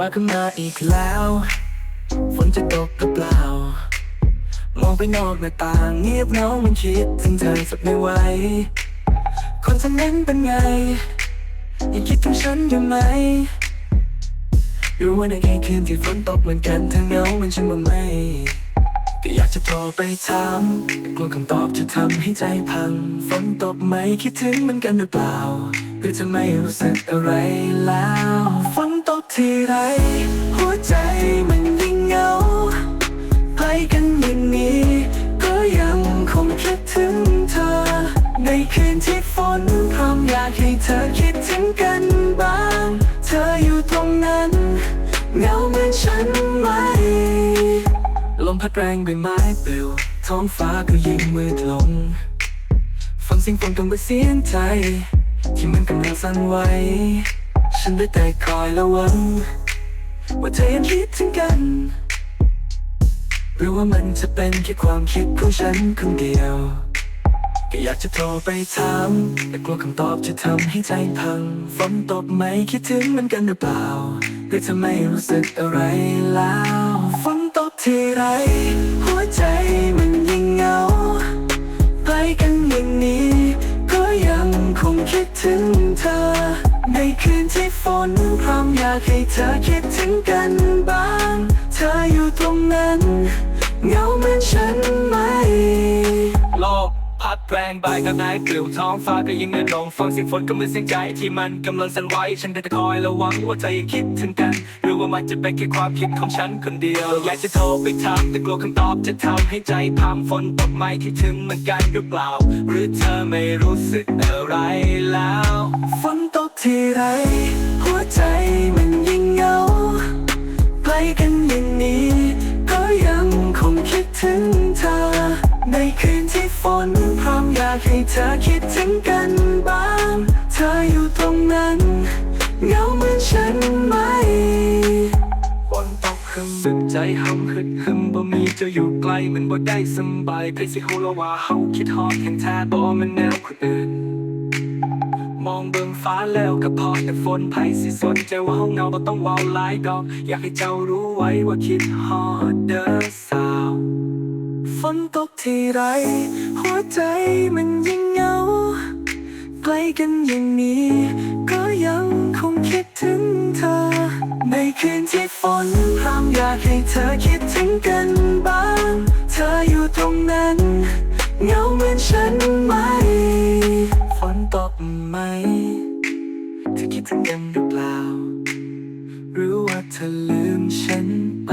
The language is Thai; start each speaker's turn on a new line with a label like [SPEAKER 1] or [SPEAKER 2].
[SPEAKER 1] ฟ้าขึ้นมาอีกแล้ว ฝนจะตกหรือเปล่า มองไปนอกหน้าต่างเงียบเหงามันคิดถึงเธอสักไม่ไหว คนทางนั้นเป็นไง ยังคิดถึงฉันอยู่ไหมรู้ว่าในค่คืนที่ฝนตกเหมือนกันเธอเหงาเหมือนฉันบ้างไหมก็อยากจะโทรไปถามแต่กลัวคำตอบจะทำให้ใจพัง ฝนตกไหมคิดถึงเหมือนกันหรือเปล่าหรือจะไม่รู้สึกอะไรแล้ว ทีไร หัวใจมันยิ่งเหงาใกล้กันอย่างนี้ ก็ยังคงคิดถึงเธอ ในคืนที่ฝนพรำอมอยากให้เธอคิดถึงกันบ้าง เธออยู่ตรงนั้นเหงาเหมือนฉันไหม ลมพัดแรงใบไม้ปลิวท้องฟ้าก็ยิ่งมืดลง ฟังเสียงฝนกังวลเสียงใจ ที่มันกำลังสั่นไหว ฉันได้แต่คอยระวังว่าเธอยังคิดถึงกัน หรือว่ามันจะเป็นแค่ความคิดของฉันคนเดียว ก็อยากจะโทรไปถามแต่กลัวคำตอบจะทำให้ใจพังฝนตกไหมคิดถึงเหมันกันหรือเปล่าหรือจะไม่รู้สึกอะไรแล้วฝนตกทีไร หัวใจมันยิ่งเหงาใกล้กันอย่างนี้ ก็ยังคงคิดถึง อยากให้เธอคิดถึงกันบ้าง เธออยู่ตรงนั้น เหงาเหมือนฉันไหม โลกพัดแรงใบกับนายปลิวท้องฟ้าก็ยิ่งเงินลงฟังเสียงฝนก็เหมือนเสียงใจที่มันกำลังสั่นไหวฉันได้แต่คอยระวังว่าเธอยังคิดถึงกัน หรือว่ามันจะเป็นแค่ความคิดของฉันคนเดียวอยากจะโทรไปถามแต่กลัวคำตอบจะทำให้ใจพังฝนตกไหมคิดถึงเหมือนกันหรือเปล่า หรือเธอไม่รู้สึกอะไรแล้ว ฝนตกทีไร นพรำอมอยากให้เธอคิดถึงกันบ้าง เธออยู่ตรงนั้นเหงาเหมือนฉันไหมฝนตกหึมสึกใจห้ำฮึดหึมบ่มีเจะอยู่ไกลมันบ่ได้สบายใครสิฮู้ล้วว่าเฮาคิดฮอดแห่งแท้บ่มันแนวคนอื่นมองเบิ่งฟ้าแล้วก็พอแต่ฝนไผสิสนใจว่าเฮาเงาบ่ต้องว้าหลายดอก อยากให้เจ้ารู้ไว้ว่าคิดฮอดเด้อสาว ฝนตกทีไร หัวใจมันยิ่งเหงาใกล้กันอย่างนี้ ก็ยังคงคิดถึงเธอ ในคืนที่ฝนพรำอยากให้เธอคิดถึงกันบ้าง เธออยู่ตรงนั้น เหงาเหมือนฉันไหม ฝนตกไหม เธอคิดถึงกันหรือเปล่า หรือว่าเธอลืมฉันไป